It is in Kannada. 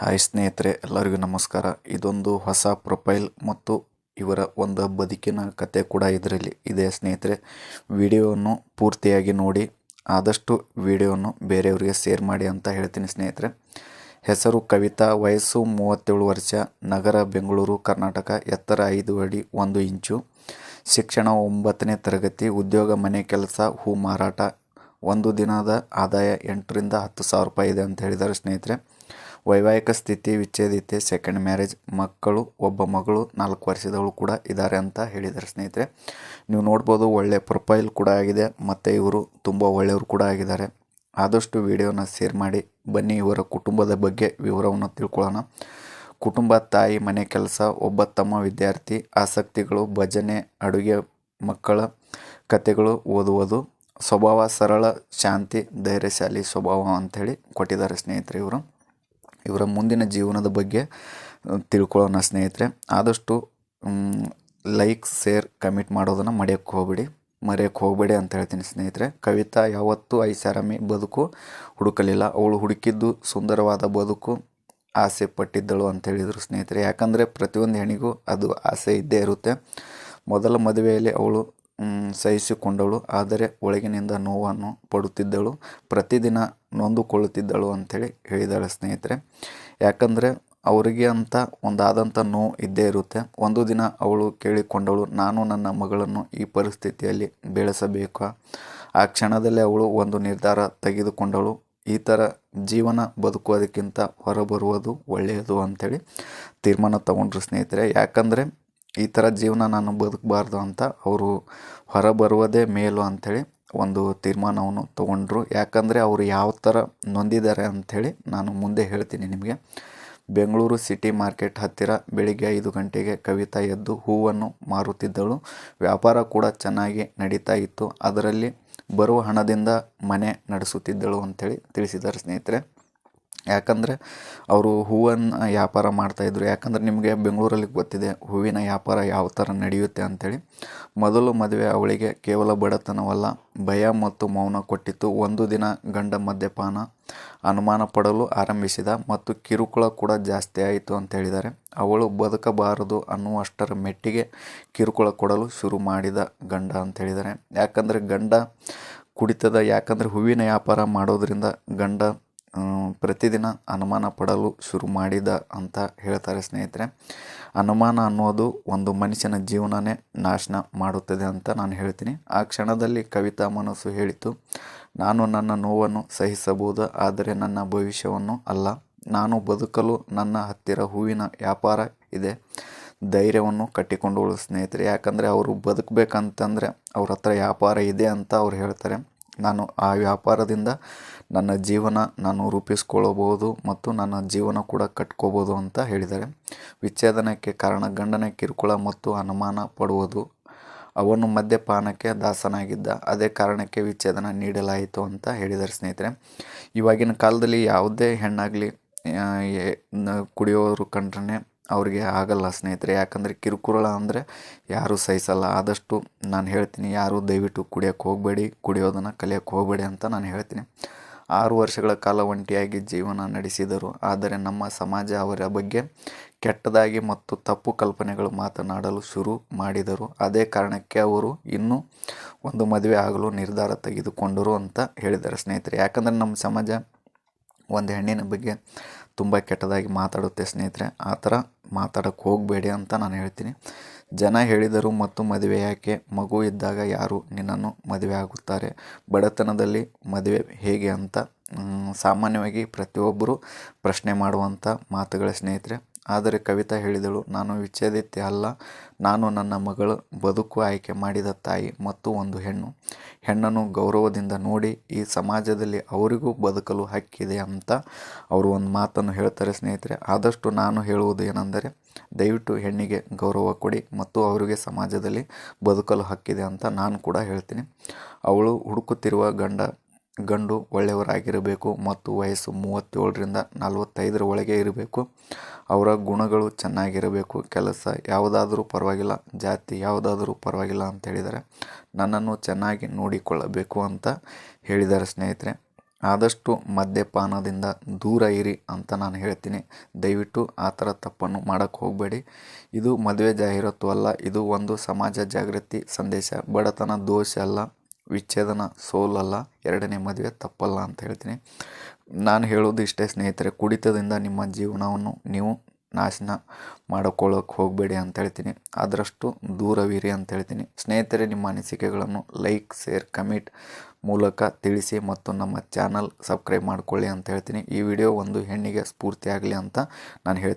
ಹಾಯ್ ಸ್ನೇಹಿತರೆ, ಎಲ್ಲರಿಗೂ ನಮಸ್ಕಾರ. ಇದೊಂದು ಹೊಸ ಪ್ರೊಫೈಲ್ ಮತ್ತು ಇವರ ಒಂದು ಬದುಕಿನ ಕತೆ ಕೂಡ ಇದರಲ್ಲಿ ಇದೆ ಸ್ನೇಹಿತರೆ. ವಿಡಿಯೋವನ್ನು ಪೂರ್ತಿಯಾಗಿ ನೋಡಿ, ಆದಷ್ಟು ವಿಡಿಯೋವನ್ನು ಬೇರೆಯವರಿಗೆ ಶೇರ್ ಮಾಡಿ ಅಂತ ಹೇಳ್ತೀನಿ ಸ್ನೇಹಿತರೆ. ಹೆಸರು ಕವಿತಾ, ವಯಸ್ಸು ಮೂವತ್ತೇಳು ವರ್ಷ, ನಗರ ಬೆಂಗಳೂರು, ಕರ್ನಾಟಕ, ಎತ್ತರ ಐದು ಅಡಿ ಒಂದು ಇಂಚು, ಶಿಕ್ಷಣ ಒಂಬತ್ತನೇ ತರಗತಿ, ಉದ್ಯೋಗ, ಮನೆ ಕೆಲಸ, ಹೂ ಮಾರಾಟ, ಒಂದು ದಿನದ ಆದಾಯ ಎಂಟರಿಂದ ಹತ್ತು ಸಾವಿರ ರೂಪಾಯಿ ಇದೆ ಅಂತ ಹೇಳಿದ್ದಾರೆ ಸ್ನೇಹಿತರೆ. ವೈವಾಹಿಕ ಸ್ಥಿತಿ ವಿಚ್ಛೇದಿತೆ. ಸೆಕೆಂಡ್ ಮ್ಯಾರೇಜ್ ಮಕ್ಕಳು, ಒಬ್ಬ ಮಗಳು, ನಾಲ್ಕು ವರ್ಷದವಳು ಕೂಡ ಇದ್ದಾರೆ ಅಂತ ಹೇಳಿದ್ದಾರೆ ಸ್ನೇಹಿತರೆ. ನೀವು ನೋಡ್ಬೋದು ಒಳ್ಳೆ ಪ್ರೊಫೈಲ್ ಕೂಡ ಆಗಿದೆ. ಮತ್ತು ಇವರು ತುಂಬ ಒಳ್ಳೆಯವರು ಕೂಡ ಆಗಿದ್ದಾರೆ. ಆದಷ್ಟು ವಿಡಿಯೋನ ಶೇರ್ ಮಾಡಿ. ಬನ್ನಿ ಇವರ ಕುಟುಂಬದ ಬಗ್ಗೆ ವಿವರವನ್ನು ತಿಳ್ಕೊಳ್ಳೋಣ. ಕುಟುಂಬ, ತಾಯಿ, ಮನೆ ಕೆಲಸ, ಒಬ್ಬ ತಮ್ಮ ವಿದ್ಯಾರ್ಥಿ, ಆಸಕ್ತಿಗಳು, ಭಜನೆ, ಅಡುಗೆ, ಮಕ್ಕಳ ಕತೆಗಳು ಓದುವುದು, ಸ್ವಭಾವ ಸರಳ, ಶಾಂತಿ, ಧೈರ್ಯಶಾಲಿ ಸ್ವಭಾವ ಅಂಥೇಳಿ ಕೊಟ್ಟಿದ್ದಾರೆ ಸ್ನೇಹಿತರೆ ಇವರು. ಇವರ ಮುಂದಿನ ಜೀವನದ ಬಗ್ಗೆ ತಿಳ್ಕೊಳ್ಳೋಣ ಸ್ನೇಹಿತರೆ. ಆದಷ್ಟು ಲೈಕ್, ಶೇರ್, ಕಮೆಂಟ್ ಮಾಡೋದನ್ನು ಮರೆಯೋಕ್ಕೆ ಹೋಗ್ಬೇಡಿ. ಮರೆಯೋಕ್ಕೆ ಹೋಗಬೇಡಿ ಅಂತ ಹೇಳ್ತೀನಿ ಸ್ನೇಹಿತರೆ. ಕವಿತಾ ಯಾವತ್ತೂ ಐಷಾರಾಮಿ ಬದುಕು ಹುಡುಕಲಿಲ್ಲ. ಅವಳು ಹುಡುಕಿದ್ದು ಸುಂದರವಾದ ಬದುಕು, ಆಸೆ ಪಟ್ಟಿದ್ದಳು ಅಂತ ಹೇಳಿದರು ಸ್ನೇಹಿತರೆ. ಯಾಕಂದರೆ ಪ್ರತಿಯೊಂದು ಹೆಣಿಗೂ ಅದು ಆಸೆ ಇದ್ದೇ ಇರುತ್ತೆ. ಮೊದಲ ಮದುವೆಯಲ್ಲಿ ಅವಳು ಸಹಿಸಿಕೊಂಡಳು ಆದರೆ ಒಳಗಿನಿಂದ ನೋವನ್ನು ಪಡುತ್ತಿದ್ದಳು. ಪ್ರತಿದಿನ ನೊಂದುಕೊಳ್ಳುತ್ತಿದ್ದಳು ಅಂಥೇಳಿ ಹೇಳಿದಾಳೆ ಸ್ನೇಹಿತರೆ. ಯಾಕಂದರೆ ಅವರಿಗೆ ಅಂತ ಒಂದಾದಂಥ ನೋವು ಇದ್ದೇ ಇರುತ್ತೆ. ಒಂದು ದಿನ ಅವಳು ಕೇಳಿಕೊಂಡಳು ನಾನು ನನ್ನ ಮಗಳನ್ನು ಈ ಪರಿಸ್ಥಿತಿಯಲ್ಲಿ ಬೆಳೆಸಬೇಕು? ಆ ಕ್ಷಣದಲ್ಲಿ ಅವಳು ಒಂದು ನಿರ್ಧಾರ ತೆಗೆದುಕೊಂಡಳು. ಈ ಥರ ಜೀವನ ಬದುಕುವುದಕ್ಕಿಂತ ಹೊರಬರುವುದು ಒಳ್ಳೆಯದು ಅಂಥೇಳಿ ತೀರ್ಮಾನ ತಗೊಂಡ್ರು ಸ್ನೇಹಿತರೆ. ಯಾಕಂದರೆ ಈ ಥರ ಜೀವನ ನಾನು ಬದುಕಬಾರ್ದು ಅಂತ ಅವರು ಹೊರಬರುವುದೇ ಮೇಲು ಅಂಥೇಳಿ ಒಂದು ತೀರ್ಮಾನವನ್ನು ತಗೊಂಡ್ರು. ಯಾಕಂದರೆ ಅವರು ಯಾವ ಥರ ನೊಂದಿದ್ದಾರೆ ಅಂಥೇಳಿ ನಾನು ಮುಂದೆ ಹೇಳ್ತೀನಿ ನಿಮಗೆ. ಬೆಂಗಳೂರು ಸಿಟಿ ಮಾರ್ಕೆಟ್ ಹತ್ತಿರ ಬೆಳಿಗ್ಗೆ ಐದು ಗಂಟೆಗೆ ಕವಿತಾ ಎದ್ದು ಹೂವನ್ನು ಮಾರುತ್ತಿದ್ದಳು. ವ್ಯಾಪಾರ ಕೂಡ ಚೆನ್ನಾಗಿ ನಡೀತಾ ಇತ್ತು. ಅದರಲ್ಲಿ ಬರುವ ಹಣದಿಂದ ಮನೆ ನಡೆಸುತ್ತಿದ್ದಳು ಅಂಥೇಳಿ ತಿಳಿಸಿದ್ದಾರೆ ಸ್ನೇಹಿತರೆ. ಯಾಕಂದರೆ ಅವರು ಹೂವನ್ನು ವ್ಯಾಪಾರ ಮಾಡ್ತಾಯಿದ್ರು ಯಾಕಂದರೆ ನಿಮಗೆ ಬೆಂಗಳೂರಲ್ಲಿ ಗೊತ್ತಿದೆ ಹೂವಿನ ವ್ಯಾಪಾರ ಯಾವ ಥರ ನಡೆಯುತ್ತೆ ಅಂಥೇಳಿ ಮೊದಲು ಮದುವೆ ಅವಳಿಗೆ ಕೇವಲ ಬಡತನವಲ್ಲ, ಭಯ ಮತ್ತು ಮೌನ ಕೊಟ್ಟಿತ್ತು. ಒಂದು ದಿನ ಗಂಡ ಮದ್ಯಪಾನ ಅನುಮಾನ ಪಡಲು ಆರಂಭಿಸಿದ ಮತ್ತು ಕಿರುಕುಳ ಕೂಡ ಜಾಸ್ತಿ ಆಯಿತು ಅಂತ ಹೇಳಿದ್ದಾರೆ. ಅವಳು ಬದುಕಬಾರದು ಅನ್ನುವಷ್ಟರ ಮೆಟ್ಟಿಗೆ ಕಿರುಕುಳ ಕೊಡಲು ಶುರು ಮಾಡಿದ ಗಂಡ ಅಂತ ಹೇಳಿದ್ದಾರೆ. ಯಾಕಂದರೆ ಗಂಡ ಕುಡಿತದ, ಯಾಕಂದರೆ ಹೂವಿನ ವ್ಯಾಪಾರ ಮಾಡೋದರಿಂದ ಗಂಡ ಪ್ರತಿದಿನ ಅನುಮಾನ ಪಡಲು ಶುರು ಮಾಡಿದ ಅಂತ ಹೇಳ್ತಾರೆ ಸ್ನೇಹಿತರೆ. ಅನುಮಾನ ಅನ್ನೋದು ಒಂದು ಮನುಷ್ಯನ ಜೀವನನೇ ನಾಶನ ಮಾಡುತ್ತದೆ ಅಂತ ನಾನು ಹೇಳ್ತೀನಿ. ಆ ಕ್ಷಣದಲ್ಲಿ ಕವಿತಾ ಮನಸ್ಸು ಹೇಳಿತು, ನಾನು ನನ್ನ ನೋವನ್ನು ಸಹಿಸಬಹುದು, ಆದರೆ ನನ್ನ ಭವಿಷ್ಯವನ್ನು ಅಲ್ಲ. ನಾನು ಬದುಕಲು ನನ್ನ ಹತ್ತಿರ ಹೂವಿನ ವ್ಯಾಪಾರ ಇದೆ. ಧೈರ್ಯವನ್ನು ಕಟ್ಟಿಕೊಂಡವಳು ಸ್ನೇಹಿತರೆ. ಯಾಕಂದರೆ ಅವರು ಬದುಕಬೇಕಂತಂದರೆ ಅವ್ರ ಹತ್ರ ವ್ಯಾಪಾರ ಇದೆ ಅಂತ ಅವ್ರು ಹೇಳ್ತಾರೆ. ನಾನು ಆ ವ್ಯಾಪಾರದಿಂದ ನನ್ನ ಜೀವನ ನಾನು ರೂಪಿಸ್ಕೊಳ್ಳಬಹುದು ಮತ್ತು ನನ್ನ ಜೀವನ ಕೂಡ ಕಟ್ಕೋಬೋದು ಅಂತ ಹೇಳಿದ್ದಾರೆ. ವಿಚ್ಛೇದನಕ್ಕೆ ಕಾರಣ ಗಂಡನ ಕಿರುಕುಳ ಮತ್ತು ಅನುಮಾನ ಪಡುವುದು. ಅವನು ಮದ್ಯಪಾನಕ್ಕೆ ದಾಸನಾಗಿದ್ದ. ಅದೇ ಕಾರಣಕ್ಕೆ ವಿಚ್ಛೇದನ ನೀಡಲಾಯಿತು ಅಂತ ಹೇಳಿದ್ದಾರೆ ಸ್ನೇಹಿತರೆ. ಇವಾಗಿನ ಕಾಲದಲ್ಲಿ ಯಾವುದೇ ಹೆಣ್ಣಾಗಲಿ ಕುಡಿಯೋರು ಕಂಡ್ರೆ ಅವ್ರಿಗೆ ಆಗಲ್ಲ ಸ್ನೇಹಿತರೆ. ಯಾಕಂದರೆ ಕಿರುಕುಳ ಅಂದರೆ ಯಾರೂ ಸಹಿಸಲ್ಲ. ಆದಷ್ಟು ನಾನು ಹೇಳ್ತೀನಿ, ಯಾರೂ ದಯವಿಟ್ಟು ಕುಡಿಯೋಕ್ಕೆ ಹೋಗಬೇಡಿ. ಕುಡಿಯೋದನ್ನು ಕಲಿಯೋಕ್ಕೆ ಹೋಗಬೇಡಿ ಅಂತ ನಾನು ಹೇಳ್ತೀನಿ. ಆರು ವರ್ಷಗಳ ಕಾಲ ಒಂಟಿಯಾಗಿ ಜೀವನ ನಡೆಸಿದರು. ಆದರೆ ನಮ್ಮ ಸಮಾಜ ಅವರ ಬಗ್ಗೆ ಕೆಟ್ಟದಾಗಿ ಮತ್ತು ತಪ್ಪು ಕಲ್ಪನೆಗಳು ಮಾತನಾಡಲು ಶುರು ಮಾಡಿದರು. ಅದೇ ಕಾರಣಕ್ಕೆ ಅವರು ಇನ್ನೂ ಒಂದು ಮದುವೆ ಆಗಲು ನಿರ್ಧಾರ ತೆಗೆದುಕೊಂಡರು ಅಂತ ಹೇಳಿದ್ದಾರೆ ಸ್ನೇಹಿತರೆ. ಯಾಕಂದರೆ ನಮ್ಮ ಸಮಾಜ ಒಂದು ಹೆಣ್ಣಿನ ಬಗ್ಗೆ ತುಂಬ ಕೆಟ್ಟದಾಗಿ ಮಾತಾಡುತ್ತೆ ಸ್ನೇಹಿತರೆ, ಆ ಥರ ಮಾತಾಡೋಕ್ಕೆ ಹೋಗಬೇಡಿ ಅಂತ ನಾನು ಹೇಳ್ತೀನಿ. ಜನ ಹೇಳಿದರು ಮತ್ತು ಮದುವೆ ಯಾಕೆ? ಮಗು ಇದ್ದಾಗ ಯಾರು ನಿನ್ನನ್ನು ಮದುವೆ ಆಗುತ್ತಾರೆ? ಬಡತನದಲ್ಲಿ ಮದುವೆ ಹೇಗೆ ಅಂತ ಸಾಮಾನ್ಯವಾಗಿ ಪ್ರತಿಯೊಬ್ಬರು ಪ್ರಶ್ನೆ ಮಾಡುವಂಥ ಮಾತುಗಳ ಸ್ನೇಹಿತರೆ. ಆದರೆ ಕವಿತಾ ಹೇಳಿದಳು, ನಾನು ವಿಚ್ಛೇದಿತ್ಯ ಅಲ್ಲ, ನಾನು ನನ್ನ ಮಗಳು ಬದುಕು ಆಯ್ಕೆ ಮಾಡಿದ ತಾಯಿ ಮತ್ತು ಒಂದು ಹೆಣ್ಣು. ಹೆಣ್ಣನ್ನು ಗೌರವದಿಂದ ನೋಡಿ ಈ ಸಮಾಜದಲ್ಲಿ ಅವರಿಗೂ ಬದುಕಲು ಹಕ್ಕಿದೆ ಅಂತ ಅವರು ಒಂದು ಮಾತನ್ನು ಹೇಳ್ತಾರೆ ಸ್ನೇಹಿತರೆ. ಆದಷ್ಟು ನಾನು ಹೇಳುವುದು ಏನೆಂದರೆ, ದಯವಿಟ್ಟು ಹೆಣ್ಣಿಗೆ ಗೌರವ ಕೊಡಿ ಮತ್ತು ಅವರಿಗೆ ಸಮಾಜದಲ್ಲಿ ಬದುಕಲು ಹಕ್ಕಿದೆ ಅಂತ ನಾನು ಕೂಡ ಹೇಳ್ತೀನಿ. ಅವಳು ಹುಡುಕುತ್ತಿರುವ ಗಂಡ ಗಂಡು ಒಳ್ಳೆಯವರಾಗಿರಬೇಕು ಮತ್ತು ವಯಸ್ಸು ಮೂವತ್ತೇಳರಿಂದ ನಲವತ್ತೈದರ ಒಳಗೆ ಇರಬೇಕು. ಅವರ ಗುಣಗಳು ಚೆನ್ನಾಗಿರಬೇಕು. ಕೆಲಸ ಯಾವುದಾದರೂ ಪರವಾಗಿಲ್ಲ, ಜಾತಿ ಯಾವುದಾದರೂ ಪರವಾಗಿಲ್ಲ ಅಂತ ಹೇಳಿದರೆ ನನ್ನನ್ನು ಚೆನ್ನಾಗಿ ನೋಡಿಕೊಳ್ಳಬೇಕು ಅಂತ ಹೇಳಿದ್ದಾರೆ ಸ್ನೇಹಿತರೆ. ಆದಷ್ಟು ಮದ್ಯಪಾನದಿಂದ ದೂರ ಇರಿ ಅಂತ ನಾನು ಹೇಳ್ತೀನಿ. ದಯವಿಟ್ಟು ಆ ಥರ ತಪ್ಪನ್ನು ಮಾಡೋಕ್ಕೆ ಹೋಗಬೇಡಿ. ಇದು ಮದುವೆ ಜಾಹೀರಾತು ಅಲ್ಲ, ಇದು ಒಂದು ಸಮಾಜ ಜಾಗೃತಿ ಸಂದೇಶ. ಬಡತನ ದೋಷ ಅಲ್ಲ. ವಿಚ್ಛೇದನ ಸೋಲಲ್ಲ, ಎರಡನೇ ಮದುವೆ ತಪ್ಪಲ್ಲ ಅಂತ ಹೇಳ್ತೀನಿ. ನಾನು ಹೇಳೋದು ಇಷ್ಟೇ ಸ್ನೇಹಿತರೆ, ಕುಡಿತದಿಂದ ನಿಮ್ಮ ಜೀವನವನ್ನು ನೀವು ನಾಶನ ಮಾಡಿಕೊಳ್ಳೋಕೆ ಹೋಗಬೇಡಿ ಅಂತ ಹೇಳ್ತೀನಿ. ಆದಷ್ಟು ದೂರವಿರಿ ಅಂತ ಹೇಳ್ತೀನಿ. ಸ್ನೇಹಿತರೆ, ನಿಮ್ಮ ಅನಿಸಿಕೆಗಳನ್ನು ಲೈಕ್, ಶೇರ್, ಕಮೆಂಟ್ ಮೂಲಕ ತಿಳಿಸಿ ಮತ್ತು ನಮ್ಮ ಚಾನಲ್ ಸಬ್ಸ್ಕ್ರೈಬ್ ಮಾಡ್ಕೊಳ್ಳಿ ಅಂತ ಹೇಳ್ತೀನಿ. ಈ ವಿಡಿಯೋ ಒಂದು ಹೆಣ್ಣಿಗೆ ಸ್ಫೂರ್ತಿಯಾಗಲಿ ಅಂತ ನಾನು ಹೇಳ್ತೀನಿ.